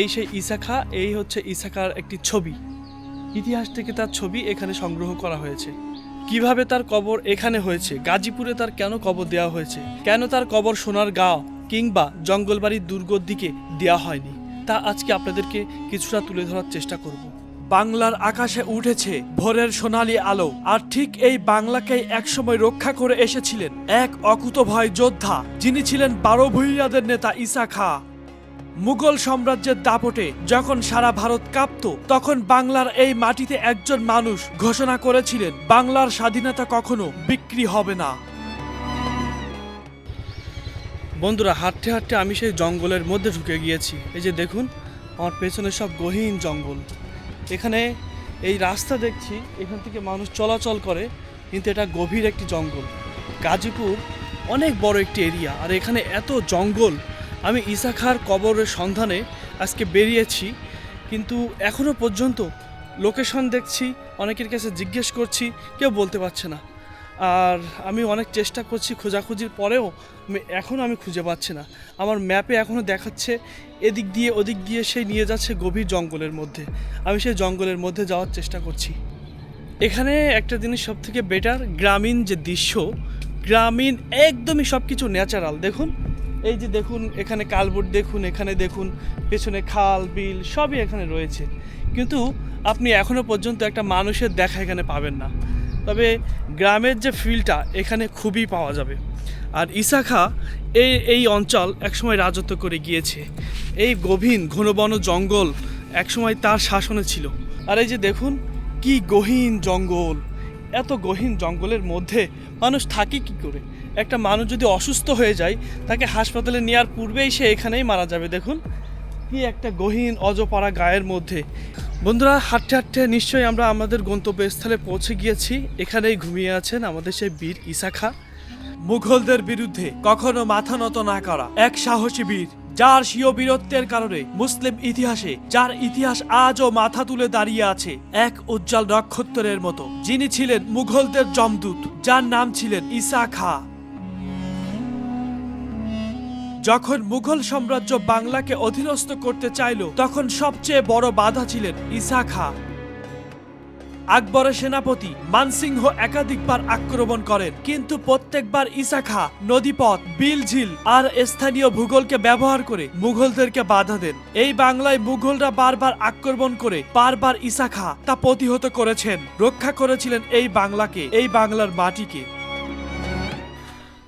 এই সেই ইসাখা, এই হচ্ছে ইসাখার একটি ছবি। ইতিহাস থেকে তার ছবি এখানে সংগ্রহ করা হয়েছে। কীভাবে তার কবর এখানে হয়েছে, গাজীপুরে তার কেন কবর দেওয়া হয়েছে, কেন তার কবর সোনার গাঁও কিংবা জঙ্গলবাড়ির দুর্গর দিকে দেওয়া হয়নি, তা আজকে আপনাদেরকে কিছুটা তুলে ধরার চেষ্টা করব। বাংলার আকাশে উঠেছে ভোরের সোনালী আলো, আর ঠিক এই বাংলাকেই একসময় রক্ষা করে এসেছিলেন এক অকুতভয় যোদ্ধা, যিনি ছিলেন বারো ভূইয়াদের নেতা ইসা খা মুঘল সাম্রাজ্যের দাপটে যখন সারা ভারত কাঁপত, তখন বাংলার এই মাটিতে একজন মানুষ ঘোষণা করেছিলেন, বাংলার স্বাধীনতা কখনো বিক্রি হবে না। বন্ধুরা, হাঁটতে হাঁটতে আমি সেই জঙ্গলের মধ্যে ঢুকে গিয়েছি। এই যে দেখুন, আমার পেছনে সব গহীন জঙ্গল। এখানে এই রাস্তা দেখছি, এখান থেকে মানুষ চলাচল করে, কিন্তু এটা গভীর একটি জঙ্গল। গাজীপুর অনেক বড় একটি এরিয়া, আর এখানে এত জঙ্গল আমি ইসা ইসাখার কবরের সন্ধানে আজকে বেরিয়েছি, কিন্তু এখনও পর্যন্ত লোকেশন দেখছি, অনেকের কাছে জিজ্ঞেস করছি, কেউ বলতে পারছে না। আর আমি অনেক চেষ্টা করছি খোঁজাখুঁজির পরেও এখনও আমি খুঁজে পাচ্ছি না। আমার ম্যাপে এখনও দেখাচ্ছে, এদিক দিয়ে ওদিক দিয়ে সে নিয়ে যাচ্ছে গভীর জঙ্গলের মধ্যে। আমি সেই জঙ্গলের মধ্যে যাওয়ার চেষ্টা করছি। এখানে একটা জিনিস সব থেকে বেটার গ্রামীণ যে দৃশ্য, গ্রামীণ একদমই সব কিছু ন্যাচারাল দেখুন এই যে দেখুন, এখানে কালবোর্ড দেখুন, এখানে দেখুন, পেছনে খাল, বিল, সবই এখানে রয়েছে। কিন্তু আপনি এখনও পর্যন্ত একটা মানুষের দেখা এখানে পাবেন না। তবে গ্রামের যে ফিলটা এখানে খুবই পাওয়া যাবে। আর ইসাখা এই এই অঞ্চল একসময় রাজত্ব করে গিয়েছে। এই গভীর ঘন বন জঙ্গল একসময় তার শাসনে ছিল। আর এই যে দেখুন, কি গহীন জঙ্গল। এত গহীন জঙ্গলের মধ্যে মানুষ থাকে কি করে? একটা মানুষ যদি অসুস্থ হয়ে যায়, তাকে হাসপাতালে নেওয়ার পূর্বেই সে এখানেই মারা যাবে, দেখুন। কি একটা গহীন, অজপাড়া গায়ের মধ্যে। বন্ধুরা, হাঁটতে হাঁটতে নিশ্চয়ই আমরা আমাদের গন্তব্যস্থলে পৌঁছে গিয়েছি। এখানেই ঘুমিয়ে আছেন আমাদের সেই বীর ইসাখা। মুঘলদের বিরুদ্ধে কখনো মাথা নত না করা, এক সাহসী বীর। যার স্বীয় বীরত্বের কারণে মুসলিম ইতিহাসে, যার ইতিহাস আজও মাথা তুলে দাঁড়িয়ে আছে, এক উজ্জ্বল নক্ষত্রের মতো। যিনি ছিলেন মুঘলদের জমদূত যার নাম ছিলেন ইসা খা। যখন মুঘল সাম্রাজ্য বাংলাকে অধীনস্থ করতে চাইল, তখন সবচেয়ে বড় বাধা ছিলেন ইসা খা। আকবরের সেনাপতি মানসিংহ একাধিকবার আক্রমণ করেন, কিন্তু প্রত্যেকবার ইসাখা, নদীপথ, বিলঝিল আর স্থানীয় ভূগোলকে ব্যবহার করে মুঘলদেরকে বাধা দেন। এই বাংলায় মুঘলরা বারবার আক্রমণ করে বারবার ইসাখা তা প্রতিহত করেছেন, রক্ষা করেছিলেন এই বাংলাকে, এই বাংলার মাটিকে।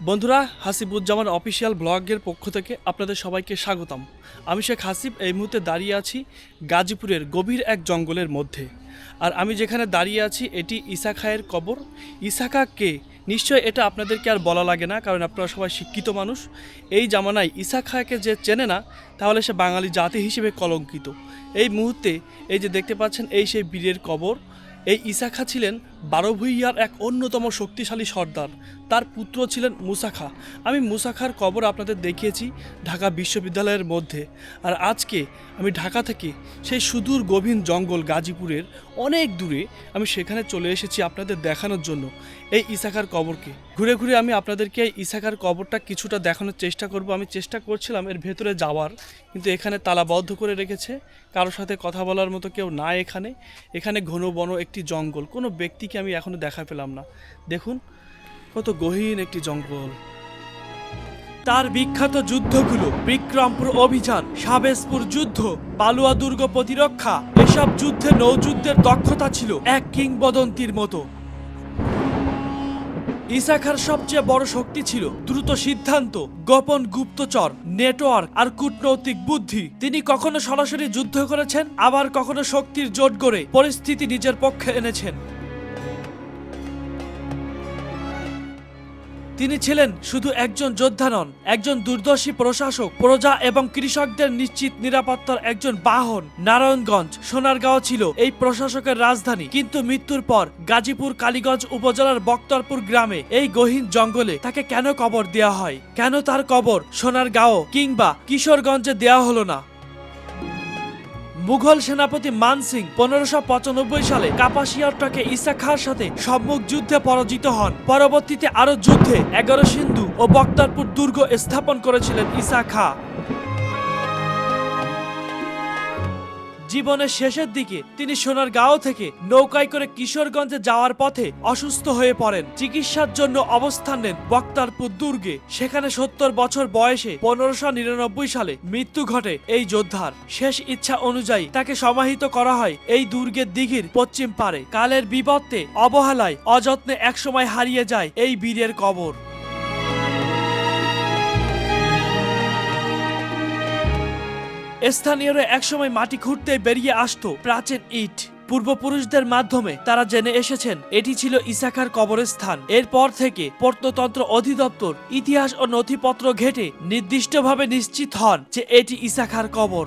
বন্ধুরা, হাসিবুজ্জামান অফিসিয়াল ব্লগের পক্ষ থেকে আপনাদের সবাইকে স্বাগতম। আমি শেখ হাসিব, এই মুহূর্তে দাঁড়িয়ে আছি গাজীপুরের গভীর এক জঙ্গলের মধ্যে। আর আমি যেখানে দাঁড়িয়ে আছি, এটি ইসাখায়ের কবর। ইসাখা কে? নিশ্চয় এটা আপনাদেরকে আর বলা লাগে না, কারণ আপনারা সবাই শিক্ষিত মানুষ। এই জামানায় ইসা ইসাখাকে যে চেনে না, তাহলে সে বাঙালি জাতি হিসেবে কলঙ্কিত। এই মুহূর্তে এই যে দেখতে পাচ্ছেন, এই সেই বীরের কবর। এই ইসাখা ছিলেন বারো ভুইয়ার এক অন্যতম শক্তিশালী সর্দার। তার পুত্র ছিলেন মুসাখা। আমি মুসাখার কবর আপনাদের দেখিয়েছি ঢাকা বিশ্ববিদ্যালয়ের মধ্যে। আর আজকে আমি ঢাকা থেকে সেই সুদূর গভীর জঙ্গল গাজীপুরের অনেক দূরে আমি সেখানে চলে এসেছি আপনাদের দেখানোর জন্য, এই ইসাখার কবরকে। ঘুরে ঘুরে আমি আপনাদেরকে এই ইসাখার কবরটা কিছুটা দেখানোর চেষ্টা করব। আমি চেষ্টা করছিলাম এর ভেতরে যাওয়ার, কিন্তু এখানে তালাবদ্ধ করে রেখেছে। কারোর সাথে কথা বলার মতো কেউ না এখানে। এখানে ঘন বন একটি জঙ্গল। কোনো ব্যক্তিকে আমি এখনও দেখা পেলাম না। দেখুন, কত গহীন একটি জঙ্গল। তার বিখ্যাত যুদ্ধগুলো, বিক্রমপুর অভিযান সাবেসপুর যুদ্ধ, বালুয়া দুর্গ প্রতিরক্ষা, এসব যুদ্ধে নৌযুদ্ধের দক্ষতা ছিল এক কিংবদন্তির মতো। ইসাখার সবচেয়ে বড় শক্তি ছিল দ্রুত সিদ্ধান্ত, গোপন গুপ্তচর, নেটওয়ার্ক আর কূটনৈতিক বুদ্ধি। তিনি কখনো সরাসরি যুদ্ধ করেছেন, আবার কখনো শক্তির জোট গড়ে পরিস্থিতি নিজের পক্ষে এনেছেন। তিনি ছিলেন শুধু একজন যোদ্ধা নন, একজন দূরদর্শী প্রশাসক, প্রজা এবং কৃষকদের নিশ্চিত নিরাপত্তার একজন বাহন। নারায়ণগঞ্জ, সোনারগাঁও ছিল এই প্রশাসকের রাজধানী। কিন্তু মৃত্যুর পর গাজীপুর কালীগঞ্জ উপজেলার বক্তরপুর গ্রামে এই গহীন জঙ্গলে তাকে কেন কবর দেওয়া হয়? কেন তার কবর সোনারগাঁও কিংবা কিশোরগঞ্জে দেওয়া হলো না? মুঘল সেনাপতি মানসিং পনেরোশো পঁচানব্বই সালে কাপাসিয়ারটাকে ইসা খার সাথে সম্মুখ যুদ্ধে পরাজিত হন। পরবর্তীতে আরও যুদ্ধে এগারো সিন্ধু ও বক্তারপুর দুর্গ স্থাপন করেছিলেন ইসা খাঁ। জীবনের শেষের দিকে তিনি সোনারগাঁও থেকে নৌকায় করে কিশোরগঞ্জে যাওয়ার পথে অসুস্থ হয়ে পড়েন। চিকিৎসার জন্য অবস্থান নেন বক্তারপুর দুর্গে। সেখানে সত্তর বছর বয়সে পনেরোশো নিরানব্বই সালে মৃত্যু ঘটে এই যোদ্ধার। শেষ ইচ্ছা অনুযায়ী তাকে সমাহিত করা হয় এই দুর্গের দিঘির পশ্চিম পারে কালের বিপত্তে, অবহেলায়, অযত্নে একসময় হারিয়ে যায় এই বীরের কবর। স্থানীয়রা একসময় মাটি খুঁড়তে বেরিয়ে আসত প্রাচীন ইট। পূর্বপুরুষদের মাধ্যমে তারা জেনে এসেছেন, এটি ছিল ইসাখার কবরস্থান। এরপর থেকে প্রত্নতন্ত্র অধিদপ্তর, ইতিহাস ও নথিপত্র ঘেটে নির্দিষ্টভাবে নিশ্চিত হন যে এটি ইসাখার কবর।